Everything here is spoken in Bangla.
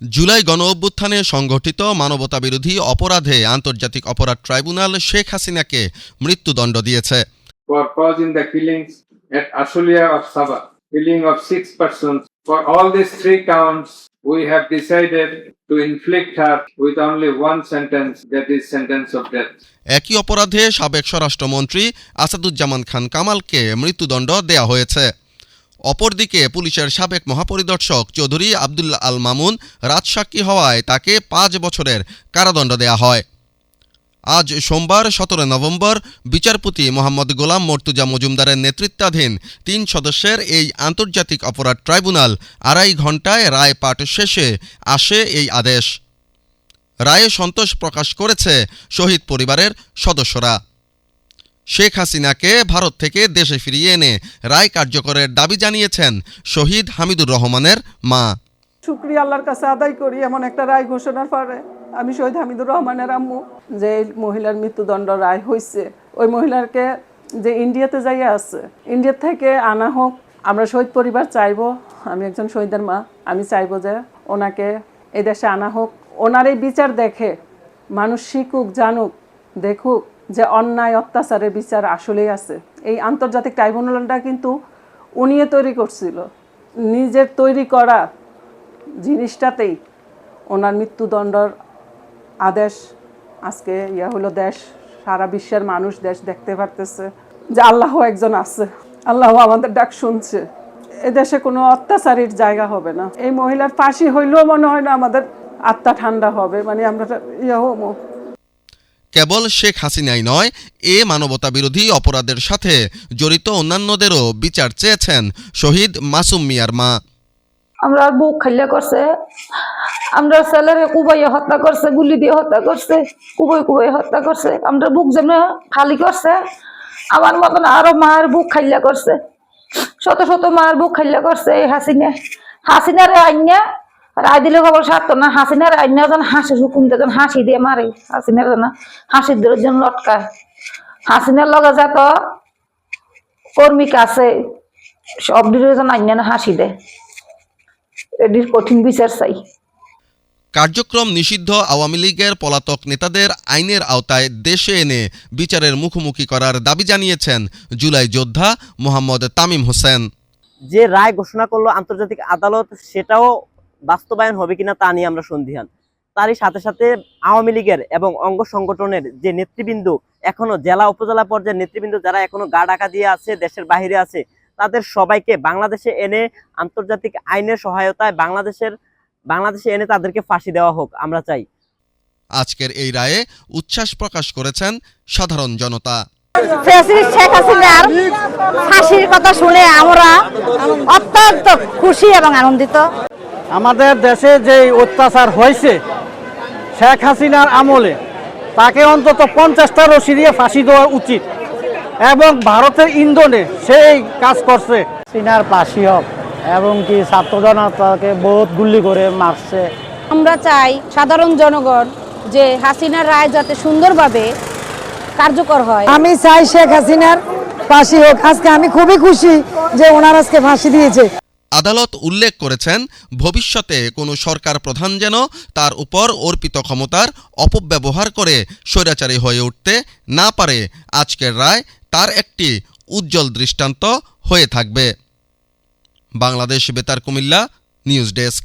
জুলাই গণ অভ্যুত্থানে সংঘটিত মানবতাবিরোধী অপরাধে আন্তর্জাতিক অপরাধ ট্রাইব্যুনাল শেখ হাসিনাকে মৃত্যুদণ্ড দিয়েছে। একই অপরাধে সাবেক স্বরাষ্ট্রমন্ত্রী আসাদুজ্জামান খান কামালকে মৃত্যুদণ্ড দেয়া হয়েছে। অপরদিকে পুলিশের সাবেক মহাপরিদর্শক চৌধুরী আবদুল্লাহ আল মামুন রাজসাক্ষী হওয়ায় তাকে পাঁচ বছরের কারাদণ্ড দেয়া হয়। আজ সোমবার, সতেরো নভেম্বর, বিচারপতি মোহাম্মদ গোলাম মর্তুজা মজুমদারের নেতৃত্বাধীন তিন সদস্যের এই আন্তর্জাতিক অপরাধ ট্রাইব্যুনাল আড়াই ঘণ্টায় রায় পাঠ শেষে আসে এই আদেশ। রায়ে সন্তোষ প্রকাশ করেছে শহীদ পরিবারের সদস্যরা। শেখ হাসিনাকে ভারত থেকে দেশে ফিরিয়ে এনে রায় কার্যকরের দাবি জানিয়েছেন শহীদ হামিদুর রহমানের মা। শুক্রিয়া আল্লাহর কাছে আদায় করি এমন একটা রায় ঘোষণার পরে আমি শহীদ হামিদুর রহমানের আম্মু। যে মহিলার মৃত্যুদণ্ড রায় হয়েছে ওই মহিলাকে যে ইন্ডিয়াতে যাইয়া আছে, ইন্ডিয়া থেকে আনা হোক, আমরা শহীদ পরিবার চাইব, আমি একজন শহীদের মা, আমি চাইব যে ওনাকে এই দেশে আনা হোক। ওনার এই বিচার দেখে মানুষ শিখুক, জানুক, দেখুক যে অন্যায়, অত্যাচারের বিচার আসলেই আছে। এই আন্তর্জাতিক ট্রাইব্যুনালটা কিন্তু উনিয়ে তৈরি করছিল। নিজের তৈরি করা জিনিসটাতেই ওনার মৃত্যুদণ্ডর আদেশ, আজকে ইয়া হলো দেশ, সারা বিশ্বের মানুষ দেশ দেখতে পারতেছে যে আল্লাহ একজন আছে। আল্লাহ আমাদের ডাক শুনছে। এ দেশে কোনো অত্যাচারীর জায়গা হবে না। এই মহিলার ফাঁসি হইলেও মনে হয় না আমাদের আত্মা ঠান্ডা হবে। মানে আমরা ইয়া কেবল শেখ হাসিনাই নয়, এ মানবতাবিরোধী অপরাধের সাথে জড়িত অন্যান্যদেরও বিচার চেয়েছেন শহীদ মাসুম মিয়ার মা। আমরা বুক খাইলে করছে, আমরা ছেলেরে কুবাইয়ে হত্যা করছে, গুলি দিয়ে হত্যা করছে, কুবাই কুবাই হত্যা করছে, আমরা বুক যেন খালি করছে, আমার মতন আরও মায়ের বুক খাইলে করছে, শত শত মায়ের বুক খাইলে করছে এই হাসিনে। হাসিনারে আইনা রায় দিলে খবর সারতো না হাসিনার আইনা যেন হাসি হুকুম যেন হাসি দিয়ে মারে হাসিনার যেন হাসির দিয়ে যেন লটকায়। হাসিনার লগে যত কর্মিক আছে সব দিলে যেন আইনা হাসি দেয়। এটির কঠিন বিচার চাই। কার্যক্রম নিষিদ্ধ আওয়ামী লীগের পলাতক নেতাদের আইনের আওতায় দেশে এনে বিচারের মুখোমুখি করার দাবি জানিয়েছেন জুলাই যোদ্ধা মোহাম্মদ তামিম হোসেন। যে রায় ঘোষণা করল আন্তর্জাতিক আদালত সেটাও বাস্তবায়ন হবে কিনা তা নিয়ে আমরা সন্দিহান তারই সাথে সাথে আওয়ামী লীগের এবং অঙ্গ সংগঠনের যে নেতৃবৃন্দ এখনও জেলা উপজেলা পর্যায়ের নেতৃবৃন্দ যারা এখনও গা ডাকা দিয়ে আছে দেশের বাইরে আছে তাদের সবাইকে বাংলাদেশে এনে আন্তর্জাতিক আইনের সহায়তায় বাংলাদেশের বাংলাদেশে এনে তাদেরকে ফাঁসি দেওয়া হোক আমরা চাই। আজকের এই রায়ে উচ্ছ্বাস প্রকাশ করেছেন সাধারণ জনতা। প্রেসিডেন্ট শেখ হাসিনার ফাঁসির কথা শুনে আমরা অত্যন্ত খুশি এবং আনন্দিত। আমাদের দেশে যে অত্যাচার হয়েছে শেখ হাসিনার আমলে তাকে অন্তত পঞ্চাশটা রশি দিয়ে ফাঁসি দেওয়া উচিত এবং ভারতের ইন্ধনে সেই কাজ করছে। সিনার ফাঁসি হোক এবং কি ছাত্র জনতাকে বহুত গুলি করে মারছে। আমরা চাই সাধারণ জনগণ যে হাসিনার রায় যাতে সুন্দরভাবে কার্যকর হয়। আমি চাই শেখ হাসিনার ফাঁসি হোক। আজকে আমি খুবই খুশি যে ওনার আজকে ফাঁসি দিয়েছে। আদালত উল্লেখ করেছেন, ভবিষ্যতে কোনো সরকার প্রধান যেন তার উপর অর্পিত ক্ষমতার অপব্যবহার করে স্বৈরাচারী হয়ে উঠতে না পারে, আজকের রায় তার একটি উজ্জ্বল দৃষ্টান্ত হয়ে থাকবে। বাংলাদেশ বেতার কুমিল্লা, নিউজ ডেস্ক।